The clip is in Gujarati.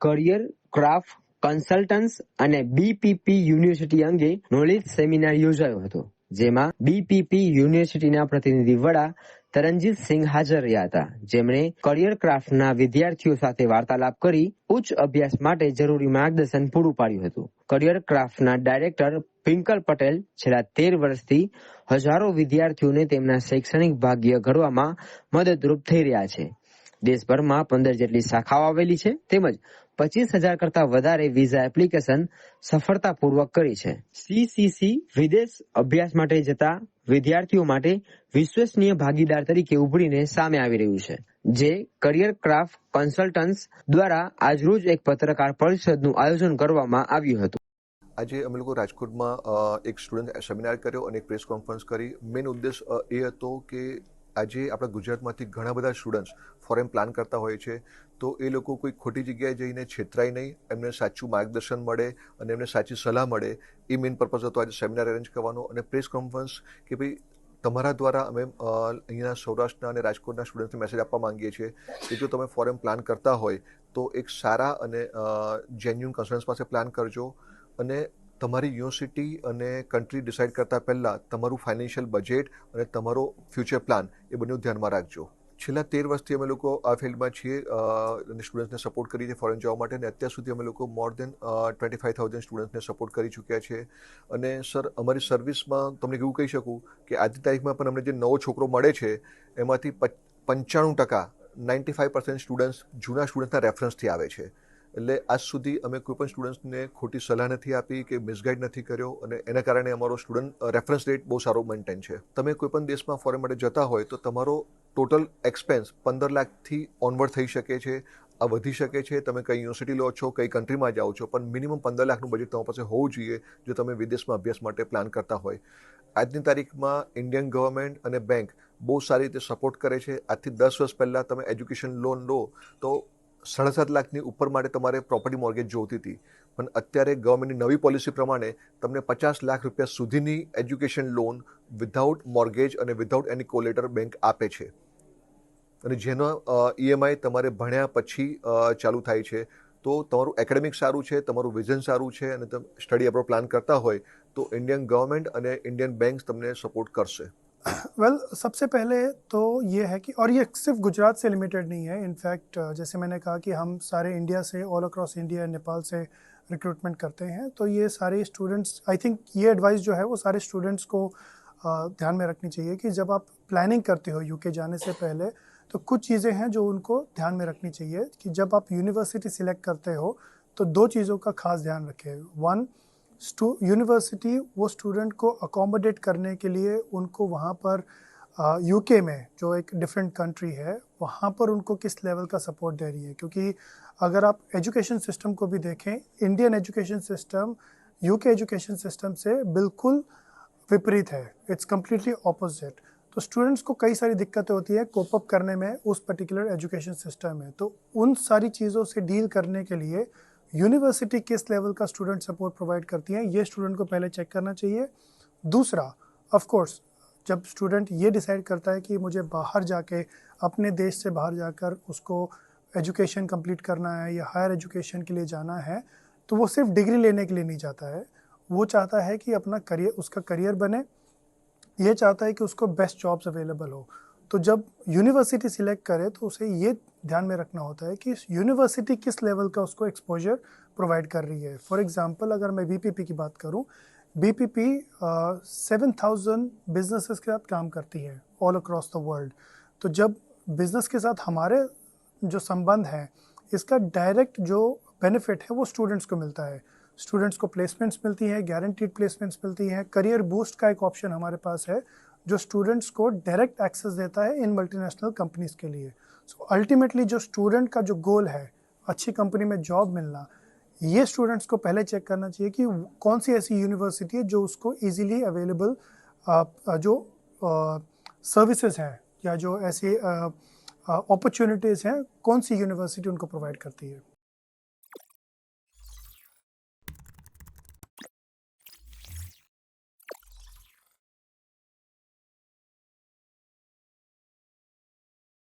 કરિયર ક્રાફ્ટ કન્સલ્ટન્સ અને બીપીપી યુનિવર્સિટી અંગે નોલેજ સેમિનાર યોજાયો હતો, જેમાં બીપીપી યુનિવર્સિટીના પ્રતિનિધિ વડા તરણજીત સિંહ હાજર રહ્યા હતા. જેમણે કરિયર ક્રાફ્ટના વિદ્યાર્થીઓ સાથે વાર્તાલાપ કરી ઉચ્ચ અભ્યાસ માટે જરૂરી માર્ગદર્શન પૂરું પાડ્યું હતું. કરિયર ક્રાફ્ટના ડાયરેક્ટર પિંકલ પટેલ છેલ્લા તેર વર્ષથી હજારો વિદ્યાર્થીઓને તેમના શૈક્ષણિક ભાગ્ય ઘડવામાં મદદરૂપ થઈ રહ્યા છે. દેશભરમાં પંદર જેટલી શાખાઓ આવેલી છે, તેમજ પચીસ હજાર કરતા વધારે વિઝા એપ્લિકેશન સફળતાપૂર્વક કરી છે. સીસીસી વિદેશ અભ્યાસ માટે જતા વિદ્યાર્થીઓ માટે વિશ્વસનીય ભાગીદાર તરીકે ઉભરીને સામે આવી રહ્યું છે, જે કરિયર ક્રાફ્ટ કન્સલ્ટન્ટ દ્વારા આજરોજ એક પત્રકાર પરિષદનું આયોજન કરવામાં આવ્યું હતું. આજે અમે લોકો રાજકોટમાં એક સ્ટુડન્ટ સેમિનાર કર્યો અને પ્રેસ કોન્ફરન્સ કરી. મેઇન ઉદ્દેશ એ હતો કે આજે આપણા ગુજરાતમાંથી ઘણા બધા સ્ટુડન્ટ્સ ફોરેન પ્લાન કરતા હોય છે, તો એ લોકો કોઈ ખોટી જગ્યાએ જઈને છેતરાય નહીં, એમને સાચું માર્ગદર્શન મળે અને એમને સાચી સલાહ મળે, એ મેઇન પર્પઝ હતો આજે સેમિનાર અરેન્જ કરવાનો અને પ્રેસ કોન્ફરન્સ કે ભાઈ, તમારા દ્વારા અમે અહીંના સૌરાષ્ટ્રના અને રાજકોટના સ્ટુડન્ટ્સને મેસેજ આપવા માંગીએ છીએ કે જો તમે ફોરેન પ્લાન કરતા હોય, તો એક સારા અને જેન્યુન કન્સર્ન્સ પાસે પ્લાન કરજો અને તમારી યુનિવર્સિટી અને કન્ટ્રી ડિસાઇડ કરતાં પહેલાં તમારું ફાઇનાન્શિયલ બજેટ અને તમારો ફ્યુચર પ્લાન એ બન્યું ધ્યાનમાં રાખજો. છેલ્લા તેર વર્ષથી અમે લોકો આ ફિલ્ડમાં છીએ. અને સ્ટુડન્ટ્સને સપોર્ટ કરીએ છીએ ફોરેન જવા માટે અને અત્યાર સુધી અમે લોકો more than twenty five thousand સ્ટુડન્ટ્સને support કરી ચૂક્યા છે. અને સર, અમારી સર્વિસમાં તમને એવું કહી શકું કે આજની તારીખમાં પણ અમને જે નવો છોકરો મળે છે, એમાંથી પચ- પંચાણું ટકા નાઇન્ટી ફાઇવ પર્સન્ટ સ્ટુડન્ટ્સ જૂના સ્ટુડન્ટ્સના રેફરન્સથી આવે છે. એટલે આજ સુધી અમે કોઈ પણ સ્ટુડન્ટ્સને ખોટી સલાહ નથી આપી કે મિસગાઈડ નથી કર્યો અને એના કારણે અમારો સ્ટુડન્ટ રેફરન્સ રેટ બહુ સારો મેન્ટેન છે. તમે કોઈ પણ દેશમાં ફોરેન માટે જતા હોય તો તમારો ટોટલ એક્સપેન્સ પંદર લાખથી ઓનવર્ડ થઈ શકે છે, આ વધી શકે છે. તમે કઈ યુનિવર્સિટી લો છો, કઈ કન્ટ્રીમાં જાઓ છો, પણ મિનિમમ પંદર લાખનું બજેટ તમારી પાસે હોવું જોઈએ જો તમે વિદેશમાં અભ્યાસ માટે પ્લાન કરતા હોય. આજની તારીખમાં ઇન્ડિયન ગવર્મેન્ટ અને બેંક બહુ સારી રીતે સપોર્ટ કરે છે. આજથી દસ વર્ષ પહેલાં તમે એજ્યુકેશન લોન લો તો સાડા સાત લાખની ઉપર માટે તમારે પ્રોપર્ટી મોર્ગેજ જોતી હતી. પણ અત્યારે ગવર્મેન્ટની નવી પોલિસી પ્રમાણે તમને પચાસ લાખ રૂપિયા સુધીની એજ્યુકેશન લોન વિધાઉટ મોર્ગેજ અને વિધાઉટ એની કોલેટર બેંક આપે છે. અને જેનો ઈએમઆઈ તમારે ભણ્યા પછી ચાલુ થાય છે. તો તમારું એકેડેમિક સારું છે, તમારું વિઝન સારું છે અને તમે સ્ટડી આપણો પ્લાન કરતા હોય, તો ઇન્ડિયન ગવર્મેન્ટ અને ઇન્ડિયન બેંક્સ તમને સપોર્ટ કરશે. वेल well, सबसे पहले तो ये है कि और ये सिर्फ़ गुजरात से लिमिटेड नहीं है। इनफैक्ट जैसे मैंने कहा कि हम सारे इंडिया से ऑल अक्रॉस इंडिया नेपाल से रिक्रूटमेंट करते हैं तो ये सारे स्टूडेंट्स आई थिंक ये एडवाइस जो है वो सारे स्टूडेंट्स को ध्यान में रखनी चाहिए कि जब आप प्लानिंग करते हो यूके जाने से पहले तो कुछ चीज़ें हैं जो उनको ध्यान में रखनी चाहिए कि जब आप यूनिवर्सिटी सिलेक्ट करते हो तो दो चीज़ों का खास ध्यान रखें। वन यूनिवर्सिटी वो स्टूडेंट को अकोमोडेट करने के लिए उनको वहाँ पर यूके uh, में जो एक डिफरेंट कंट्री है वहाँ पर उनको किस लेवल का सपोर्ट दे रही है? क्योंकि अगर आप एजुकेशन सिस्टम को भी देखें Indian education system UK education system से बिल्कुल विपरीत है। इट्स कम्प्लीटली ऑपोजिट तो स्टूडेंट्स को कई सारी दिक्कतें होती है कोप अप करने में उस पर्टिकुलर एजुकेशन सिस्टम में। तो उन सारी चीज़ों से डील करने के लिए यूनिवर्सिटी किस लेवल का स्टूडेंट सपोर्ट प्रोवाइड करती है, ये स्टूडेंट को पहले चेक करना चाहिए। दूसरा ऑफ़ कोर्स जब स्टूडेंट ये डिसाइड करता है कि मुझे बाहर जाके, अपने देश से बाहर जाकर उसको एजुकेशन कंप्लीट करना है या हायर एजुकेशन के लिए जाना है तो वो सिर्फ़ डिग्री लेने के लिए नहीं जाता है। वो चाहता है कि अपना करियर, उसका करियर बने। ये चाहता है कि उसको बेस्ट जॉब्स अवेलेबल हो। तो जब यूनिवर्सिटी सिलेक्ट करे तो उसे ये ध्यान में रखना होता है कि यूनिवर्सिटी किस लेवल का उसको एक्सपोजर प्रोवाइड कर रही है। फॉर एग्जांपल अगर मैं बीपीपी की बात करूँ बीपीपी सेवन थाउज़ेंड बिजनेसेस के साथ काम करती है ऑल अक्रॉस द वर्ल्ड तो जब बिज़नेस के साथ हमारे जो संबंध है, इसका डायरेक्ट जो बेनिफिट है, वो स्टूडेंट्स को मिलता है। स्टूडेंट्स को प्लेसमेंट्स मिलती हैं गारंटीड प्लेसमेंट्स मिलती हैं। करियर बूस्ट का एक ऑप्शन हमारे पास है जो स्टूडेंट्स को डायरेक्ट एक्सेस देता है इन मल्टीनेशनल कंपनीज़ के लिए। सो so, अल्टीमेटली जो स्टूडेंट का जो गोल है अच्छी कंपनी में जॉब मिलना ये स्टूडेंट्स को पहले चेक करना चाहिए कि कौन सी ऐसी यूनिवर्सिटी है जो उसको इजीली अवेलेबल जो सर्विसेज़ हैं या जो ऐसी अपॉर्चुनिटीज़ हैं कौन सी यूनिवर्सिटी उनको प्रोवाइड करती है।